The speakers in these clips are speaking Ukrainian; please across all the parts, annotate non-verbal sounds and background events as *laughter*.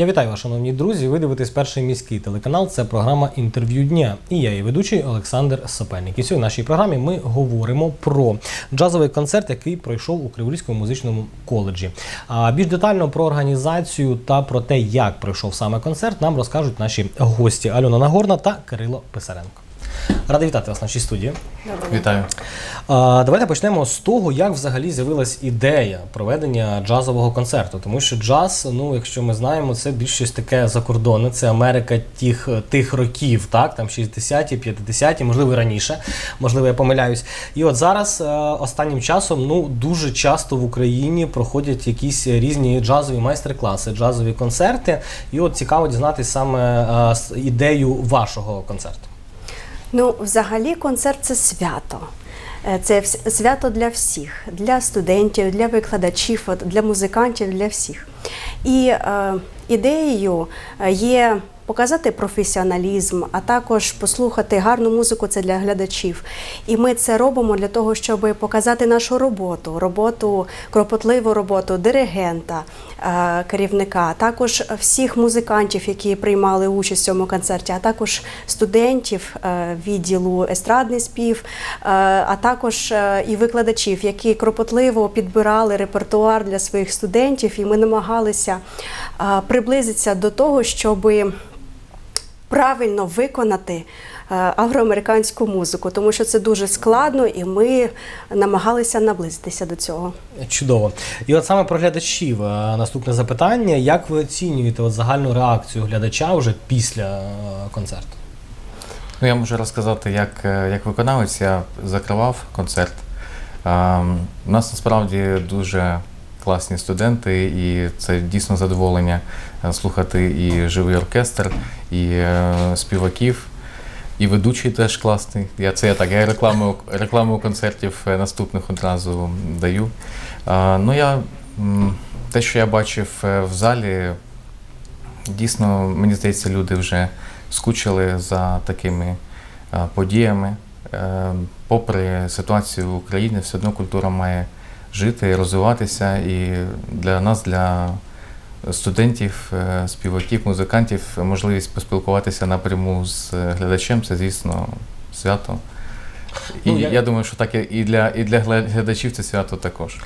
Я вітаю вас, шановні друзі. Ви дивитесь перший міський телеканал. Це програма інтерв'ю дня. І я, її ведучий Олександр Сапельник. І сьогодні в нашій програмі ми говоримо про джазовий концерт, який пройшов у Криворізькому музичному коледжі. А більш детально про організацію та про те, як пройшов саме концерт, нам розкажуть наші гості Альона Нагорна та Кирило Писаренко. Радий вітати вас в нашій студії. Вітаю. А, давайте почнемо з того, як взагалі з'явилась ідея проведення джазового концерту. Тому що джаз, ну якщо ми знаємо, це більш щось таке закордонне, це Америка тих, тих років, так там 60-ті, 50-ті, можливо, і раніше, можливо, я помиляюсь. І от зараз е, останнім часом ну дуже часто в Україні проходять якісь різні джазові майстер-класи, джазові концерти. І от цікаво дізнатися саме е, ідею вашого концерту. Ну, взагалі, концерт це свято. Е, Це свято для всіх, для студентів, для викладачів, для музикантів, для всіх. І е, ідеєю е, є показати професіоналізм, а також послухати гарну музику це для глядачів. І ми це робимо для того, щоб показати нашу роботу, роботу, кропотливу роботу диригента, е, керівника, а також всіх музикантів, які приймали участь в цьому концерті, а також студентів е, відділу естрадний спів, е, а також і викладачів, які кропотливо підбирали репертуар для своїх студентів, і ми намагалися приблизитися до того, щоби правильно виконати е, афроамериканську музику, тому що це дуже складно, і ми намагалися наблизитися до цього. Чудово. І от саме про глядачів. е, Наступне запитання: як ви оцінюєте от загальну реакцію глядача вже після е, концерту? Ну, я можу розказати, як, як виконавець я закривав концерт. Ем, У нас насправді дуже класні студенти, і це дійсно задоволення е, слухати і живий оркестр, і е, співаків, і ведучий теж класний. Я це я так, я рекламу, рекламу концертів е, наступних одразу даю. Е, Ну, я, те, що я бачив в залі, Дійсно, мені здається, люди вже скучили за такими подіями. Попри ситуацію в Україні, все одно культура має жити, розвиватися. І для нас, для студентів, е, співаків, музикантів, можливість поспілкуватися напряму з е, глядачем це, звісно, свято. І Ну, я- я... думаю, що так і- для, і для глядачів це свято також.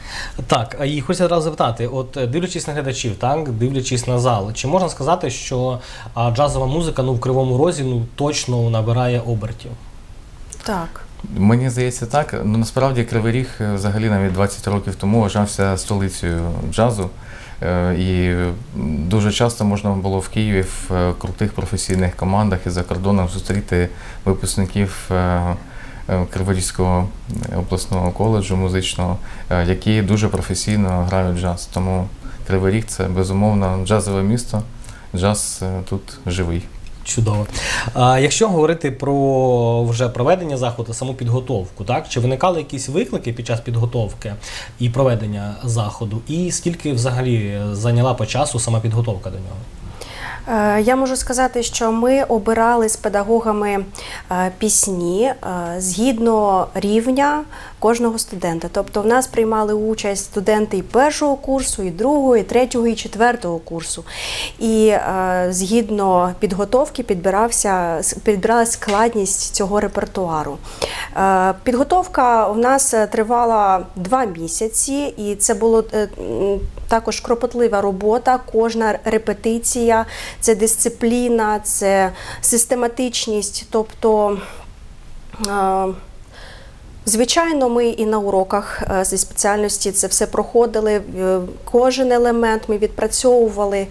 Так, і хочу одразу запитати: от е, дивлячись на глядачів, так дивлячись на зал, чи можна сказати, що а, джазова музика ну в кривому розі ну точно набирає обертів? Так. Мені здається, так. Ну насправді Кривий Ріг е, взагалі навіть 20 років тому вважався столицею джазу. Е, І дуже часто можна було в Києві в е, крутих професійних командах і за кордоном зустріти випускників Криворізького обласного коледжу музичного, які дуже професійно грають джаз. Тому Кривий Ріг це безумовно джазове місто. Джаз тут живий. Чудово. А якщо говорити про вже проведення заходу, саму підготовку, так чи виникали якісь виклики під час підготовки і проведення заходу, і скільки взагалі зайняла по часу сама підготовка до нього? Е, Я можу сказати, що ми обирали з педагогами е, пісні е, згідно рівня кожного студента. Тобто в нас приймали участь студенти і першого курсу, і другого, і третього, і четвертого курсу. І згідно підготовки підбирався підбиралась складність цього репертуару. Підготовка у нас тривала два місяці, і це було також кропотлива робота. Кожна репетиція, це дисципліна, це систематичність. Тобто, е, Звичайно, ми і на уроках е, зі спеціальності це все проходили. е, Кожен елемент ми відпрацьовували.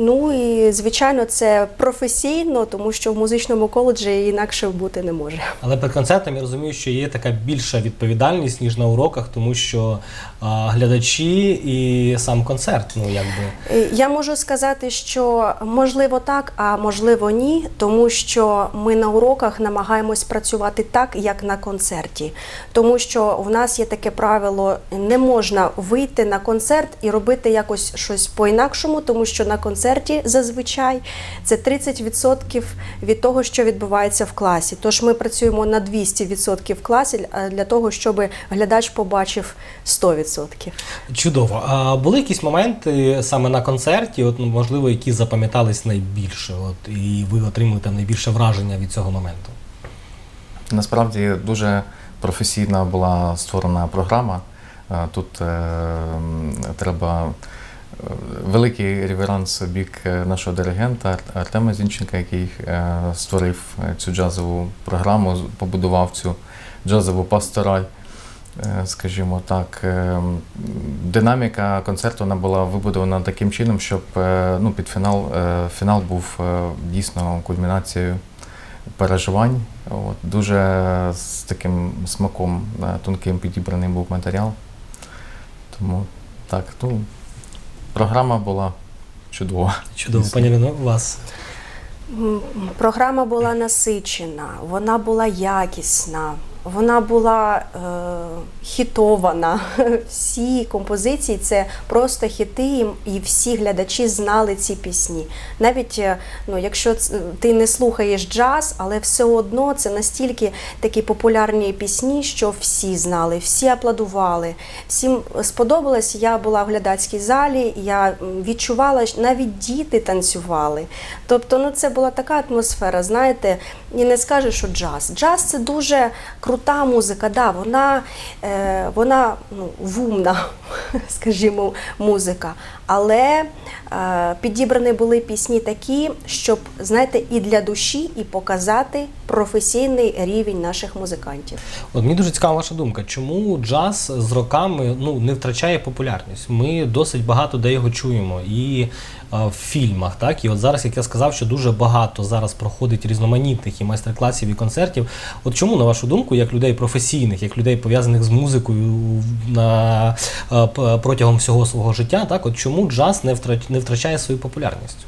Ну і звичайно, це професійно, тому що в музичному коледжі інакше бути не може. Але перед концертом я розумію, що є така більша відповідальність, ніж на уроках, тому що а, глядачі і сам концерт, ну якби. Е, Я можу сказати, що можливо так, а можливо ні, тому що ми на уроках намагаємось працювати так, як на концерті. Тому що в нас є таке правило: не можна вийти на концерт і робити якось щось по-інакшому, тому що на концерті концерті зазвичай це 30% від того, що відбувається в класі. Тож ми працюємо на 200% в класі для того, щоб глядач побачив 100%. Чудово. А були якісь моменти саме на концерті, от ну, можливо, які запам'ятались найбільше, от і ви отримуєте найбільше враження від цього моменту? Насправді дуже професійна була створена програма. Е, Тут е, треба е, великий реверанс у бік е, нашого диригента Артема Зінченка, який е, створив е, цю джазову програму, побудував цю джазову пастораль. Скажімо так, динаміка концерту вона була вибудована таким чином, щоб ну, під фінал, фінал був дійсно кульмінацією переживань. От, дуже з таким смаком тонким підібраний був матеріал. Тому так, ну, програма була чудова. Чудово, пані Ліно, вас. Програма була насичена, вона була якісна, вона була е, хітована. *laughs* Всі композиції це просто хіти, і- всі глядачі знали ці пісні. Навіть е, ну, якщо ти не слухаєш джаз, але все одно це настільки такі популярні пісні, що всі знали, всі аплодували. Всім сподобалось. Я була в глядацькій залі, я відчувала, що навіть діти танцювали. Тобто, ну це була така атмосфера, знаєте, і не скажеш, що джаз. Джаз це дуже крута музика, да, вона, е, вона ну, вумна, *laughs* скажімо, музика. Але е, підібрані були пісні такі, щоб, знаєте, і для душі, і показати професійний рівень наших музикантів. От мені дуже цікава ваша думка, чому джаз з роками ну, не втрачає популярність? Ми досить багато де його чуємо і а, в фільмах, так? І от зараз, як я сказав, що дуже багато зараз проходить різноманітних і майстер-класів, і концертів. От чому, на вашу думку, як людей професійних, як людей пов'язаних з музикою на, а, протягом всього свого життя, так, от чому джаз не не втрачає свою популярність?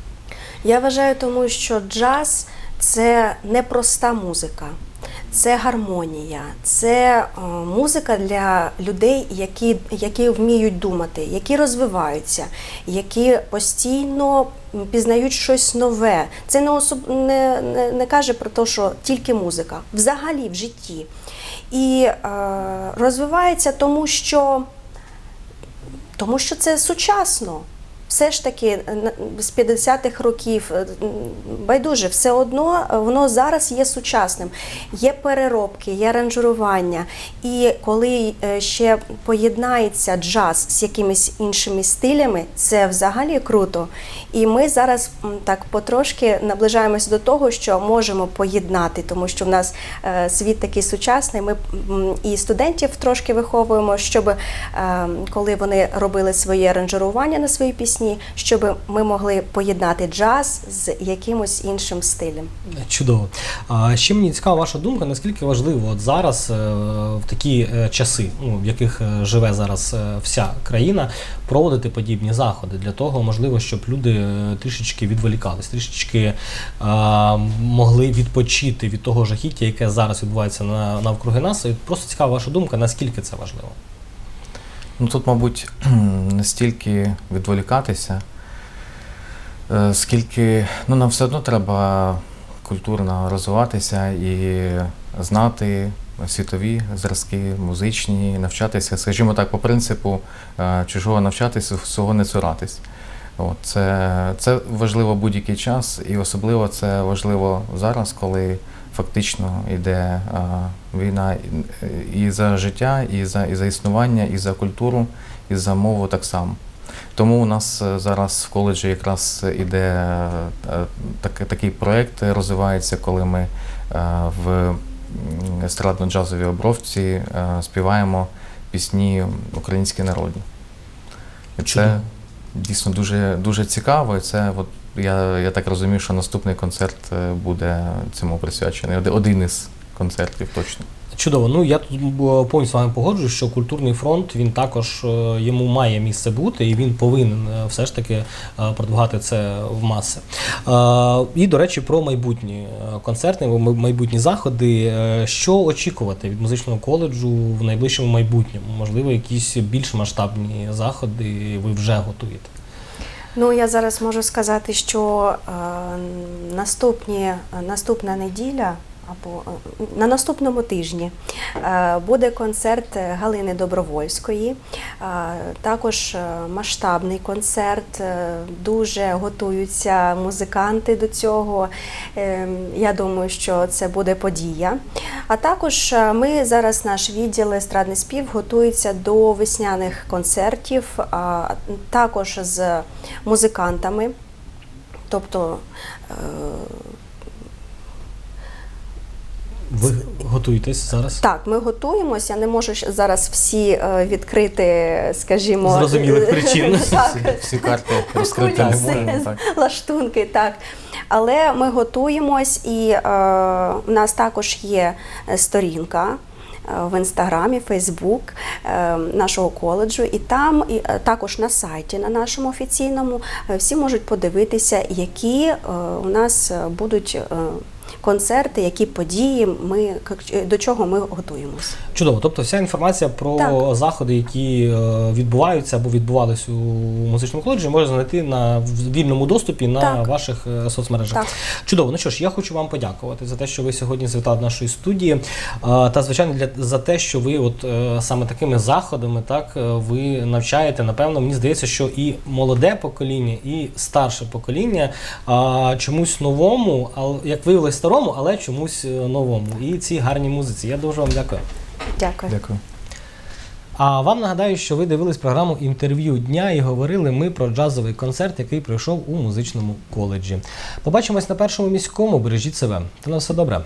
Я вважаю, тому що джаз це не проста музика, це гармонія, це е, музика для людей, які, які вміють думати, які розвиваються, які постійно пізнають щось нове. Це не, особ... не, не, не каже про те, що тільки музика, взагалі в житті. І е, розвивається тому, що тому що це сучасно. Все ж таки з 50-х років е, байдуже, все одно е, воно зараз є сучасним. Є переробки, є аранжування. І коли е, ще поєднається джаз з якимись іншими стилями, це взагалі круто. І ми зараз так потрошки наближаємося до того, що можемо поєднати, тому що в нас світ такий сучасний. Ми і студентів трошки виховуємо, щоб е, коли вони робили свої аранжування на свої пісні, щоб ми могли поєднати джаз з якимось іншим стилем. Чудово. А ще мені цікава ваша думка, наскільки важливо от зараз е, в такі е, часи, ну, в яких е, живе зараз вся країна, проводити подібні заходи для того, можливо, щоб люди трішечки відволікались, трішечки е, могли відпочити від того жахіття, яке зараз відбувається на, навкруги нас. І просто цікава ваша думка, наскільки це важливо. Ну тут, мабуть, *clears throat* не стільки відволікатися, е, скільки ну, нам все одно треба культурно розвиватися і знати світові зразки, музичні, навчатися, скажімо так, по принципу е, чужого навчатися, свого не цуратись. От, це, це важливо будь-який час, і особливо це важливо зараз, коли фактично йде а, війна і- за життя, і за, і за існування, і за культуру, і за мову так само. Тому у нас е, зараз в коледжі якраз іде е, так, такий проєкт розвивається, коли ми е, в естрадно-джазовій обробці е, співаємо пісні українські народні. Це дійсно дуже, дуже цікаво. І це, от, я, я так розумію, що наступний концерт е, буде цьому присвячений. Один із концертів точно. Чудово. Ну я тут м, повністю з вами погоджуюсь, що культурний фронт він також е, йому має місце бути, і він повинен е, все ж таки е, продвигати це в маси. Е, І до речі, про майбутні е, концерти, майбутні заходи. Е, Що очікувати від музичного коледжу в найближчому майбутньому? Можливо, якісь більш масштабні заходи ви вже готуєте? Ну, я зараз можу сказати, що е, наступні, наступна неділя або е, на наступному тижні е, буде концерт Галини Добровольської, е, також е, масштабний концерт. е, Дуже готуються музиканти до цього. Е, Я думаю, що це буде подія. А також е, ми зараз наш відділ естрадний спів готується до весняних концертів, також з музикантами. Тобто е, Ви готуєтесь зараз? так, ми готуємося. Я не можу зараз всі е, відкрити, скажімо, Зрозумілих *laughs* причин. Всі, карти розкрити не можемо. *laughs* Лаштунки, так. Але ми готуємось, і е, в нас також є е, сторінка. е, В інстаграмі, Фейсбук е, нашого коледжу, і там і е, також на сайті, на нашому офіційному, е, всі можуть подивитися, які е, у нас е, будуть е, концерти, які події ми до чого ми готуємося. Чудово. Тобто вся інформація про Так. заходи, які е, відбуваються або відбувались у музичному коледжі, можна знайти на вільному доступі на Так. ваших е, соцмережах. Так. Чудово. Ну що ж, я хочу вам подякувати за те, що ви сьогодні завітали до нашої студії. е, Та звичайно для за те, що ви, от саме такими заходами, так ви навчаєте. Напевно, мені здається, що і молоде покоління, і старше покоління а, чомусь новому, але як виявилось старому, але чомусь е, новому. І цій гарній музиці. Я дуже вам дякую. Дякую. Дякую. А вам нагадаю, що ви дивились програму інтерв'ю дня і говорили ми про джазовий концерт, який пройшов у музичному коледжі. Побачимось на першому міському. Бережіть себе. Та на все добре.